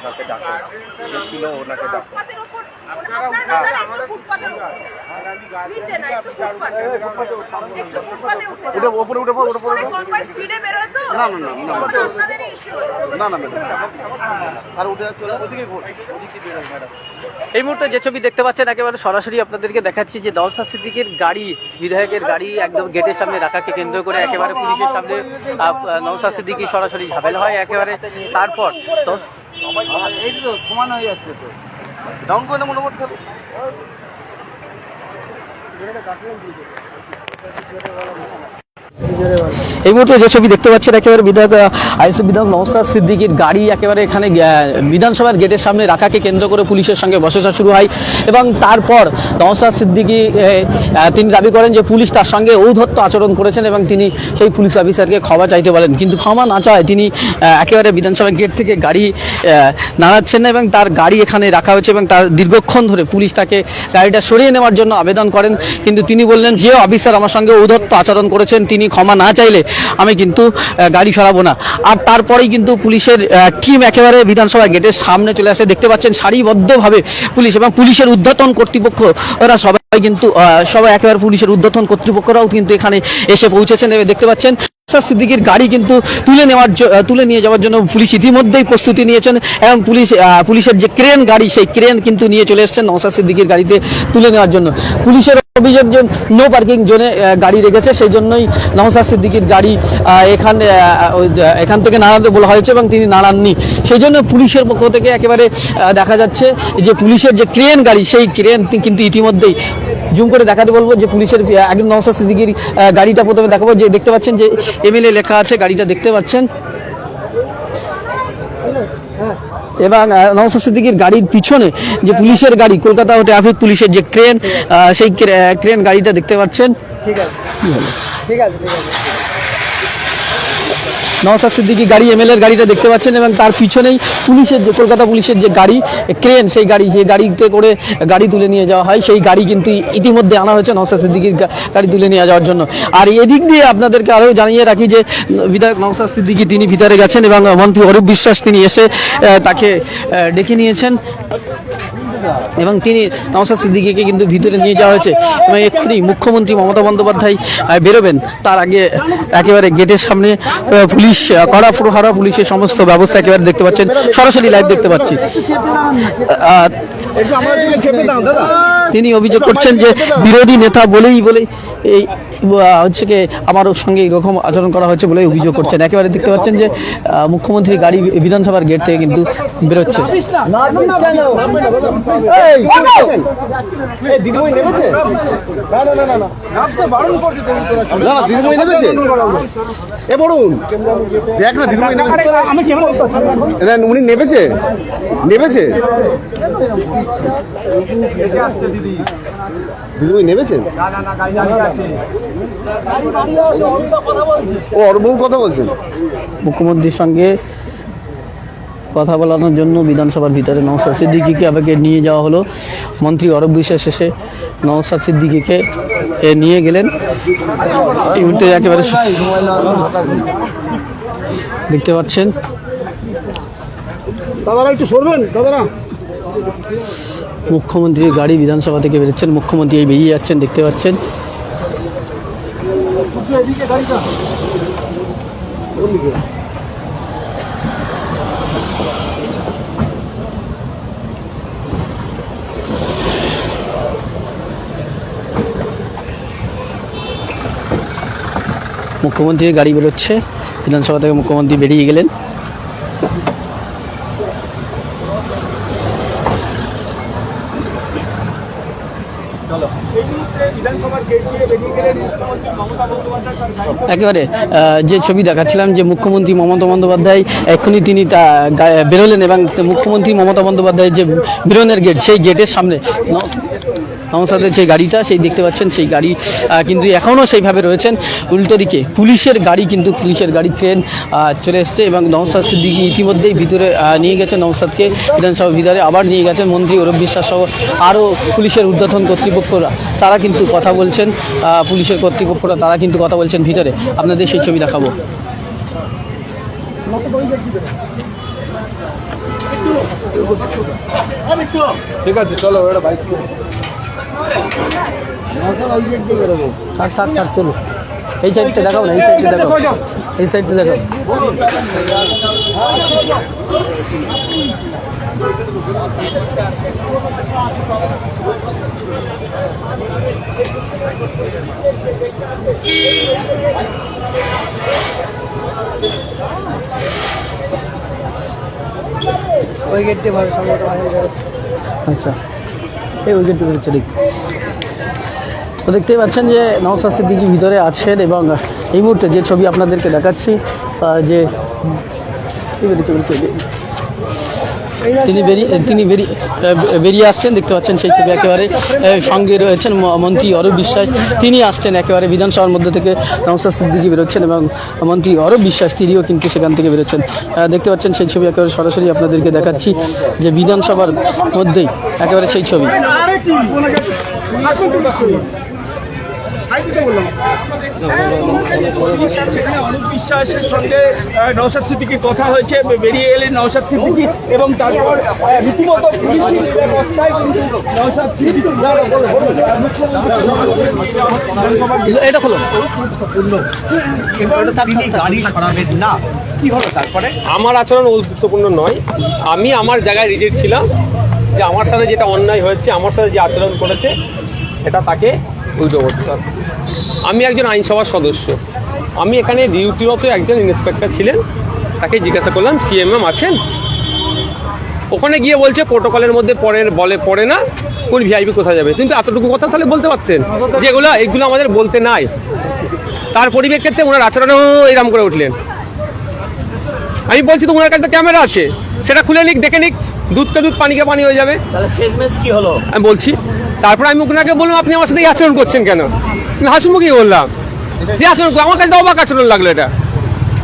ওনাকে ডাকো যে ছিল ওনাকে ডাকো উঠে ওটা উঠে পড়ো, না, না, না, না। না ম্যাডাম। আর যাচ্ছে ওদিকে এই মুহূর্তে যে ছবি দেখতে পাচ্ছেন একেবারে সরাসরি আপনাদেরকে দেখাচ্ছি যে নওশাদ সিদ্দিকের গাড়ি বিধায়কের গাড়ি একদম গেটের সামনে রাখাকে কেন্দ্র করে একেবারে পুলিশের সামনে নওশাদ সিদ্দিকি সরাসরি ঝামেলা হয় একেবারে। তারপর তো এই তো সমান হয়ে যাচ্ছে তো। ডাউন করে মোটামুটি করো। এই মুহূর্তে যে ছবি দেখতে পাচ্ছেন, একেবারে বিধায়ক আইসি বিধায়ক নওসাদ সিদ্দিকির গাড়ি একেবারে এখানে বিধানসভার গেটের সামনে রাখাকে কেন্দ্র করে পুলিশের সঙ্গে বসেসা শুরু হয় এবং তারপর নওসাদ সিদ্দিকি তিনি দাবি করেন যে পুলিশ তার সঙ্গে ঔদ্ধত্য আচরণ করেছেন এবং তিনি সেই পুলিশ অফিসারকে ক্ষমা চাইতে বলেন। কিন্তু ক্ষমা না চায় তিনি একেবারে বিধানসভা গেট থেকে গাড়ি নাড়াচ্ছেন না এবং তার গাড়ি এখানে রাখা হয়েছে এবং তার দীর্ঘক্ষণ ধরে পুলিশ তাকে গাড়িটা সরিয়ে নেওয়ার জন্য আবেদন করেন। কিন্তু তিনি বললেন, যে অফিসার আমার সঙ্গে ঔদ্ধত্য আচরণ করেছেন, তিনি ক্ষমা না চাইলে আমি কিন্তু গাড়ি সরাবো না। আর তারপরেই কিন্তু পুলিশের টিম একেবারে বিধানসভা গেটের সামনে চলে আসে। দেখতে পাচ্ছেন, সারিবদ্ধভাবে পুলিশ এবং পুলিশের উদ্ধতন কর্তৃপক্ষ, ওরা সবাই কিন্তু সবাই একেবারে পুলিশের উদ্ধতন কর্তৃপক্ষরাও কিন্তু এখানে এসে পৌঁছেছেন। দেখতে পাচ্ছেন সিদ্দিকীর গাড়ি কিন্তু তুলে নেওয়ার তুলে নিয়ে যাওয়ার জন্য পুলিশ ইতিমধ্যেই প্রস্তুতি নিয়েছেন এবং পুলিশ পুলিশের যে ক্রেন গাড়ি, সেই ক্রেন কিন্তু নিয়ে চলে এসেছেন নওশাদ সিদ্দিকীর গাড়িতে তুলে নেওয়ার জন্য। পুলিশের অভিযোগ নো পার্কিং জোনে গাড়ি রেখেছে সেই জন্যই নওশাদ সিদ্দিকীর গাড়ি এখানে এখান থেকে নাড়াতে বলা হয়েছে এবং তিনি নাড়াননি। সেই জন্য পুলিশের পক্ষ থেকে একেবারে দেখা যাচ্ছে যে পুলিশের যে ক্রেন গাড়ি সেই ক্রেন কিন্তু ইতিমধ্যেই জুম করে দেখাতে বলব যে পুলিশের আহ, একদম নওশাদ সিদ্দিকীর গাড়িটা প্রথমে দেখাবো যে দেখতে পাচ্ছেন যে এমএলএ লেখা আছে গাড়িটা দেখতে পাচ্ছেন। এবং আহ, সিদ্দিকির গাড়ির পিছনে যে পুলিশের গাড়ি কলকাতা ট্রাফিক পুলিশের যে ক্রেন আহ, সেই ক্রেন গাড়িটা দেখতে পাচ্ছেন। নওশাদ সিদ্দিকী গাড়ি, এমএলএর গাড়িটা দেখতে পাচ্ছেন এবং তার পিছনেই পুলিশের যে, কলকাতা পুলিশের যে গাড়ি, ক্রেন, সেই গাড়ি, যে গাড়িতে করে গাড়ি তুলে নিয়ে যাওয়া হয়, সেই গাড়ি কিন্তু ইতিমধ্যে আনা হয়েছে নওশাদ সিদ্দিকীর গাড়ি তুলে নিয়ে যাওয়ার জন্য। আর এদিক দিয়ে আপনাদেরকে আরও জানিয়ে রাখি যে বিধায়ক নওশাদ সিদ্দিকী তিনি ভিতরে গেছেন এবং মন্ত্রী অরূপ বিশ্বাস তিনি এসে তাকে ডেকে নিয়েছেন। এবং তিনি নওশাদ সিদ্দিকীকে কিন্তু ভিতরে নিয়ে যাওয়া হয়েছে। এবং এক্ষুনি মুখ্যমন্ত্রী মমতা বন্দ্যোপাধ্যায় বেরোবেন। তার আগে একেবারে গেটের সামনে পুলিশ কড়া প্রহারা পুলিশের সমস্ত ব্যবস্থা একেবারে দেখতে পাচ্ছেন। সরাসরি লাইভ দেখতে পাচ্ছি। তিনি অভিযোগ করছেন যে বিরোধী নেতা বলেই বলে এই হচ্ছে কি আমার সঙ্গে এরকম আচরণ করা হয়েছে বলে অভিযোগ করছেন। একেবারে দেখতে পাচ্ছেন যে মুখ্যমন্ত্রী গাড়ি বিধানসভার গেট থেকে কিন্তু বেরোচ্ছে। দিদিমণি নেমেছে? না না না না না। না না দিদিমণি নেমেছে? এ বলুন দেখ না দিদিমণি নেমেছে না, উনি নেমেছে? দিদিমণি নেমেছেন? ও অরবউ কথা বলছেন? মুখ্যমন্ত্রীর সঙ্গে কথা বলানোর জন্য বিধানসভার ভিতরে নওশাদ সিদ্দিকিকে আমাকে নিয়ে যাওয়া হলো। মন্ত্রী অরব বিশ্বাস এসে নওশাদ সিদ্দিকিকে এ, নিয়ে গেলেন। এই মুহূর্তে একেবারে দেখতে পাচ্ছেন। দাদারা একটু সরবেন দাদারা। মুখ্যমন্ত্রীর গাড়ি বিধানসভা থেকে বেরোচ্ছেন, মুখ্যমন্ত্রী এই বেরিয়ে যাচ্ছেন, দেখতে পাচ্ছেন। মুখ্যমন্ত্রীর গাড়ি বেরোচ্ছে, বিধানসভা থেকে মুখ্যমন্ত্রী বেরিয়ে গেলেন। একেবারে যে ছবি দেখাচ্ছিলাম যে মুখ্যমন্ত্রী মমতা বন্দ্যোপাধ্যায়, এক্ষুনি তিনি বেরোলেন এবং মুখ্যমন্ত্রী মমতা বন্দ্যোপাধ্যায়ের যে বেরোনের গেট সেই গেটের সামনে। নওশাদের যে গাড়িটা, সেই দেখতে পাচ্ছেন সেই গাড়ি কিন্তু এখনও সেইভাবে রয়েছেন। উল্টো দিকে পুলিশের গাড়ি কিন্তু পুলিশের গাড়ি, ট্রেন চলে এসছে এবং নওশাদ সিদ্দিকি ইতিমধ্যেই ভিতরে নিয়ে গেছেন নওশাদকে। বিধানসভার ভিতরে আবার নিয়ে গেছেন মন্ত্রী অরূপ বিশ্বাস সহ আরও পুলিশের উদ্বোধন কর্তৃপক্ষরা। তারা কিন্তু কথা বলছেন পুলিশের কর্তৃপক্ষরা তারা কিন্তু কথা বলছেন ভিতরে। আপনাদের সেই ছবি দেখাবো। ঠিক আছে, চলো ওটা বাইক থাক থাক থাক চলো এই সাইডটা দেখাও না এই সাইডটা দেখাও এই সাইডটা দেখাও ওই গেট দিয়ে ভালো সম্ভবত আচ্ছা। এই উইকেটটি হচ্ছে ঠিক তো দেখতেই পাচ্ছেন যে নওসাদ সিদ্দিকি ভিতরে আছেন এবং এই মুহূর্তে যে ছবি আপনাদেরকে দেখাচ্ছি যে তিনি বেরিয়ে তিনি বেরিয়ে বেরিয়ে আসছেন, দেখতে পাচ্ছেন সেই ছবি একেবারে সঙ্গে রয়েছেন মন্ত্রী অরূপ বিশ্বাস। তিনি আসছেন একেবারে বিধানসভার মধ্যে থেকে নওসাদ সিদ্দিকি বেরোচ্ছেন এবং মন্ত্রী অরূপ বিশ্বাস তিনিও কিন্তু সেখান থেকে বেরোচ্ছেন। দেখতে পাচ্ছেন সেই ছবি একেবারে সরাসরি আপনাদেরকে দেখাচ্ছি যে বিধানসভার মধ্যেই একেবারে সেই ছবি। অনুপ বিশ্বাসের সঙ্গে নওশাদ সিদ্দিকির কথা হয়েছে বেরিয়ে এলেন নওশাদ সিদ্দিকি এবং তারপর রীতিমতো এটা খোলো। তিনি গাড়ি সরাবেন না। কি হলো তারপরে? আমার আচরণ গুরুত্বপূর্ণ নয়। আমি আমার জায়গায় রিজেক্ট ছিলাম যে আমার সাথে যেটা অন্যায় হয়েছে আমার সাথে যে আচরণ করেছে এটা তাকে আমি একজন আইনসভার সদস্য। আমি এখানে ডিউটিরত একজন ইন্সপেক্টর ছিলেন। তাকে জিজ্ঞাসা করলাম, সিএমএম আছেন? ওখানে গিয়ে বলছে, প্রোটোকলের মধ্যে পড়ে বলে পড়ে না কোন ভিআইপি কোথায় যাবে? কিন্তু এতটুকু কথা তাহলে বলতে পারতেন। যেগুলো, এগুলো আমাদের বলতে নাই। তার পরিপ্রেক্ষিতে ওনার আচরণেও এরম করে উঠলেন। আমি বলছি তো ওনার কাছে ক্যামেরা আছে। সেটা খুলে নিক, দেখে নিক। দুধকে দুধ পানিকে পানি হয়ে যাবে। তাহলে কি হলো? আমি বলছি তারপর আমি ওনাকে বললাম আপনি আমার সাথে এই আচরণ করছেন কেন? আমি হাসিমুখী বললাম যে আচরণ আমার কাছে তো অবাক আচরণ লাগল এটা।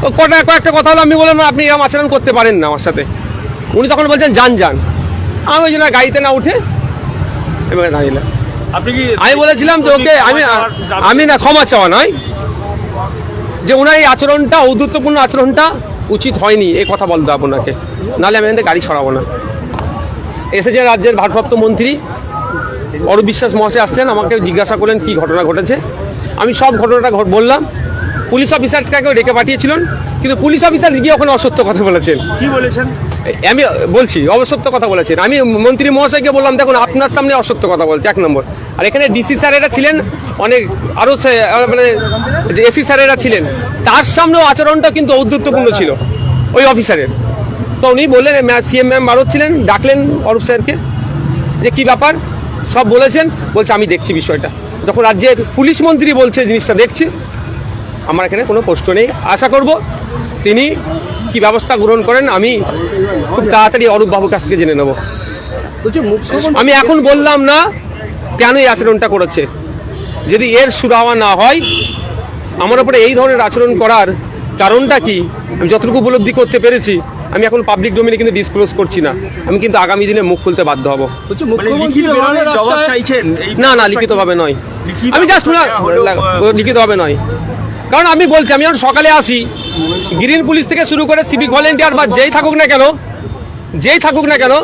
তো কটা কয়েকটা কথা হলো আমি বললাম না আপনি এরকম আচরণ করতে পারেন না আমার সাথে। উনি তখন বলছেন যান যান। আমি ওই জন্য গাড়িতে না উঠে এবার দাঁড়িয়ে আপনি কি আমি বলেছিলাম যে ওকে আমি আমি না ক্ষমা চাওয়া নয় যে ওনার এই আচরণটা ঔদ্ধত্যপূর্ণ আচরণটা উচিত হয়নি এই কথা বলতে আপনাকে নাহলে আমি এখান থেকে গাড়ি সরাবো না। এসেছে রাজ্যের ভারপ্রাপ্ত মন্ত্রী। অরূপ বিশ্বাস মহাশয় আসছেন আমাকে জিজ্ঞাসা করলেন কি ঘটনা ঘটেছে। আমি সব ঘটনাটা বললাম। পুলিশ অফিসারটাকেও ডেকে পাঠিয়েছিলেন কিন্তু পুলিশ অফিসার গিয়ে ওখানে অসত্য কথা বলেছেন। কি বলেছেন? আমি বলছি অসত্য কথা বলেছেন। আমি মন্ত্রী মহাশয়কে বললাম দেখুন আপনার সামনে অসত্য কথা বলছে এক নম্বর। আর এখানে ডিসি স্যারেরা ছিলেন অনেক আরও মানে এসি স্যারেরা ছিলেন। তার সামনেও আচরণটা কিন্তু ঔদ্ধত্যপূর্ণ ছিল ওই অফিসারের তো উনি বললেন সিএম ম্যাম ভারত ছিলেন ডাকলেন অরূপ স্যারকে যে কি ব্যাপার? সব বলেছেন বলছে আমি দেখছি বিষয়টা। যখন রাজ্যের পুলিশ মন্ত্রী বলছে জিনিসটা দেখছি আমার এখানে কোনো প্রশ্ন নেই। আশা করব তিনি কি ব্যবস্থা গ্রহণ করেন আমি খুব তাড়াতাড়ি অরূপ বাবুর কাছ থেকে জেনে নেব। আমি এখন বললাম না কেন এই আচরণটা করেছে। যদি এর সুরাওয়া না হয় আমার উপরে এই ধরনের আচরণ করার কারণটা কি? আমি যতটুকু উপলব্ধি করতে পেরেছি আমি এখন পাবলিক ডোমিনে কিন্তু ডিসক্লোজ করছি না। আমি কিন্তু আগামী দিনে মুখ খুলতে বাধ্য হব। মানে লিখিতভাবে জবাব চাইছেন। এই না না লিখিতভাবে নয়। আমি জাস্ট লিখিতভাবে নয়। কারণ আমি বলছি আমি যখন সকালে আসি। গ্রিন পুলিশ থেকে শুরু করে সিভিক ভলেন্টিয়ার বা যেই থাকুক না কেন যেই থাকুক না কেন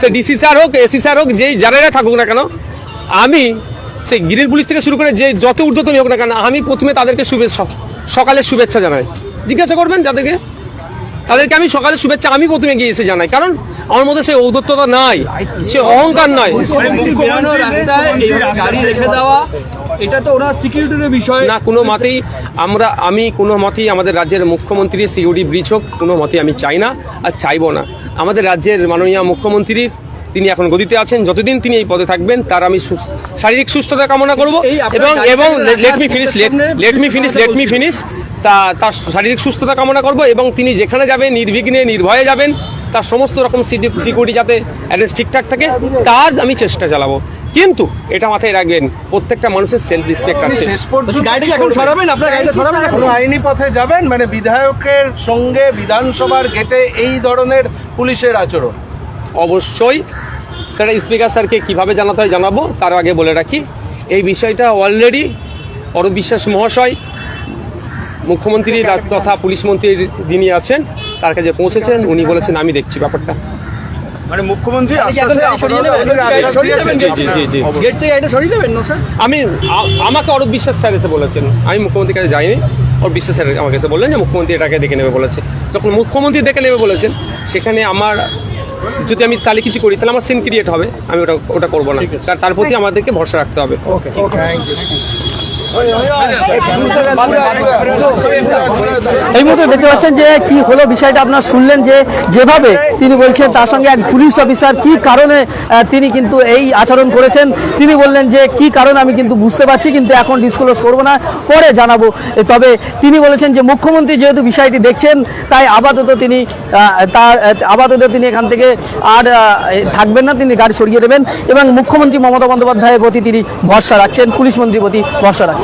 সে ডিসি স্যার হোক এসি স্যার হোক যেই যারাই থাকুক না কেন আমি সেই গ্রিন পুলিশ থেকে শুরু করে যে যত ঊর্ধ্বতন হোক না কেন আমি প্রথমে তাদেরকে শুভেচ্ছা সকালে শুভেচ্ছা জানাই। জিজ্ঞাসা করবেন যাদেরকে? তাদেরকে আমি সকালে শুভেচ্ছা আমি প্রথমে গিয়ে এসে জানাই। কারণ আমার মধ্যে সেই ঔদ্ধত্যতা নাই সে অহংকার নয় বেরোনো রাস্তায় এইভাবে গাড়ি রেখে দেওয়া এটা তো ওনার সিকিউরিটির বিষয়। না কোনো মতেই আমরা আমি কোনো মতেই আমাদের রাজ্যের মুখ্যমন্ত্রীর সিকিউরিটি ব্রিচ হোক কোনো মতেই আমি চাই না আর চাইব না। আমাদের রাজ্যের মাননীয় মুখ্যমন্ত্রীর তিনি এখন গদিতে আছেন যতদিন তিনি এই পদে থাকবেন তার আমি শারীরিক সুস্থতা কামনা করব। এবং এবং let me finish let me finish let me finish তা তার শারীরিক সুস্থতা কামনা করব এবং তিনি যেখানে যাবেন নির্বিঘ্নে নির্ভয়ে যাবেন তার সমস্ত রকম সিকিউরিটি যাতে অ্যারেঞ্জ ঠিকঠাক থাকে তার আমি চেষ্টা চালাবো। কিন্তু এটা মাথায় রাখবেন প্রত্যেকটা মানুষের সেলফ রেসপেক্ট আছে। আইনি পথে যাবেন? মানে বিধায়কের সঙ্গে বিধানসভার গেটে এই ধরনের পুলিশের আচরণ? অবশ্যই। সেটা স্পিকার স্যারকে কীভাবে জানাতে হয় জানাব তার আগে বলে রাখি। এই বিষয়টা অলরেডি অরূপ বিশ্বাস মহাশয় মুখ্যমন্ত্রী তথা পুলিশ মন্ত্রী যিনি আছেন তার কাছে পৌঁছেছেন উনি বলেছেন আমি দেখছি ব্যাপারটা। মানে মুখ্যমন্ত্রী আমি আমাকে অরূপ বিশ্বাস স্যার এসে বলেছেন। আমি মুখ্যমন্ত্রীর কাছে যাইনি। ওর বিশ্বাস স্যার আমাকে এসে বললেন যে মুখ্যমন্ত্রী এটাকে দেখে নেবে বলেছে। যখন মুখ্যমন্ত্রী দেখে নেবে বলেছেন সেখানে আমার যদি আমি তালে কিছু করি তাহলে আমার সিন ক্রিয়েট হবে। আমি ওটা ওটা করব না। তার তার প্রতি আমাদেরকে ভরসা রাখতে হবে। এই মুহূর্তে দেখতে পাচ্ছেন যে কি হলো বিষয়টা আপনার শুনলেন যে যেভাবে তিনি বলছেন, তার সঙ্গে এক পুলিশ অফিসার কি কারণে তিনি কিন্তু এই আচরণ করেছেন। তিনি বললেন যে কি কারণে আমি কিন্তু বুঝতে পারছি, কিন্তু এখন ডিসক্লোজ করব না, পরে জানাব। তবে তিনি বলেছেন যে মুখ্যমন্ত্রী যেহেতু বিষয়টি দেখছেন, তাই আপাতত তিনি তার আপাতত তিনি এখান থেকে আর থাকবেন না, তিনি গাড়ি সরিয়ে দেবেন এবং মুখ্যমন্ত্রী মমতা বন্দ্যোপাধ্যায়ের প্রতি তিনি ভরসা রাখছেন, পুলিশ মন্ত্রীর প্রতি ভরসা রাখছেন।